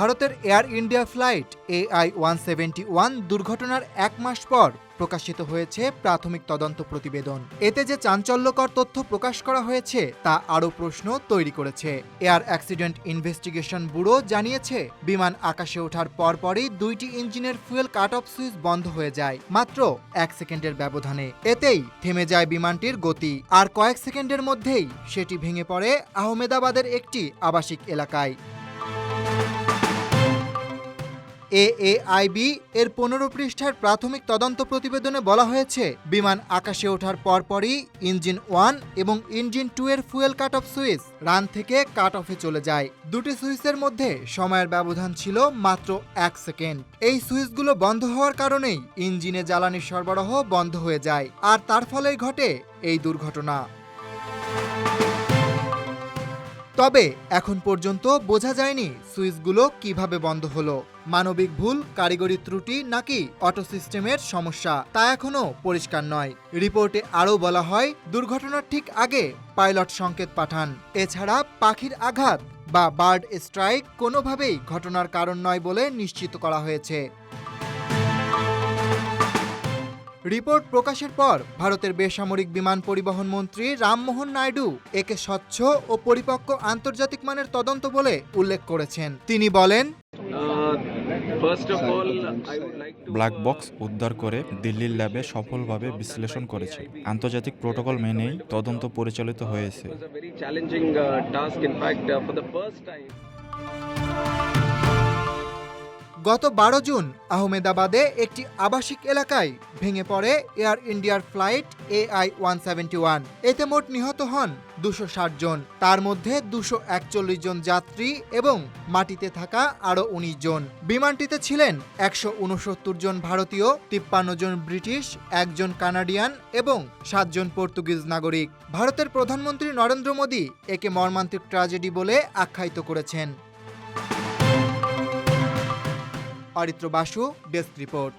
ভারতের Air India flight AI one seventy one দুর্ঘটনার এক মাস পর প্রকাশিত হয়েছে প্রাথমিক তদন্ত প্রতিবেদন। এতে যে চাঞ্চল্যকর তথ্য প্রকাশ করা হয়েছে, তা আরও প্রশ্ন তৈরি করেছে। এয়ার অ্যাক্সিডেন্ট ইনভেস্টিগেশন ব্যুরো জানিয়েছে, বিমান আকাশে ওঠার পরপরই দুইটি ইঞ্জিনের ফুয়েল কাট অফ সুইচ বন্ধ হয়ে যায়, মাত্র এক সেকেন্ডের ব্যবধানে। এতেই থেমে যায় বিমানটির গতি, আর কয়েক সেকেন্ডের মধ্যেই সেটি ভেঙে পড়ে আহমেদাবাদের একটি আবাসিক এলাকায়। এএআইবি এর পনেরো পৃষ্ঠার প্রাথমিক তদন্ত প্রতিবেদনে বলা হয়েছে, বিমান আকাশে ওঠার পরপরই ইঞ্জিন ওয়ান এবং ইঞ্জিন টু এর fuel cut off switch run থেকে কাট অফে চলে যায়। দুটি সুইচের মধ্যে সময়ের ব্যবধান ছিল মাত্র এক সেকেন্ড। এই সুইচগুলো বন্ধ হওয়ার কারণেই ইঞ্জিনে জ্বালানি সরবরাহ বন্ধ হয়ে যায়, আর তার ফলেই ঘটে এই দুর্ঘটনা। তবে এখন পর্যন্ত বোঝা যায়নি সুইচগুলো কীভাবে বন্ধ হলো। মানবিক ভুল, কারিগরি ত্রুটি নাকি অটো সিস্টেমের সমস্যা, তা এখনও পরিষ্কার নয়। রিপোর্টে আরও বলা হয়, দুর্ঘটনার ঠিক আগে পাইলট সংকেত পাঠান। এছাড়া পাখির আঘাত বা বার্ড স্ট্রাইক কোনোভাবেই ঘটনার কারণ নয় বলে নিশ্চিত করা হয়েছে। রিপোর্ট প্রকাশের পর ভারতের বেসামরিক বিমান পরিবহন মন্ত্রী রামমোহন নাইডু একে স্বচ্ছ ও পরিপক্ক আন্তর্জাতিক মানের তদন্ত বলে উল্লেখ করেছেন তিনি বলেন. ব্ল্যাক বক্স উদ্ধার করে দিল্লির ল্যাবে সফলভাবে বিশ্লেষণ করেছে আন্তর্জাতিক প্রোটোকল মেনেই তদন্ত পরিচালিত হয়েছে গত বারো জুন আহমেদাবাদে একটি আবাসিক এলাকায় ভেঙে পড়ে এয়ার ইন্ডিয়ার flight AI one seventy one. এতে মোট নিহত হন দুশো ষাট জন। তার মধ্যে দুশো একচল্লিশ জন যাত্রী এবং মাটিতে থাকা আরও উনিশ জন। বিমানটিতে ছিলেন একশো উনসত্তর জন ভারতীয়, তিপ্পান্ন জন ব্রিটিশ একজন কানাডিয়ান এবং সাতজন পর্তুগিজ নাগরিক। ভারতের প্রধানমন্ত্রী নরেন্দ্র মোদী একে মর্মান্তিক ট্র্যাজেডি বলে আখ্যায়িত করেছেন। Aritra Basu desk report.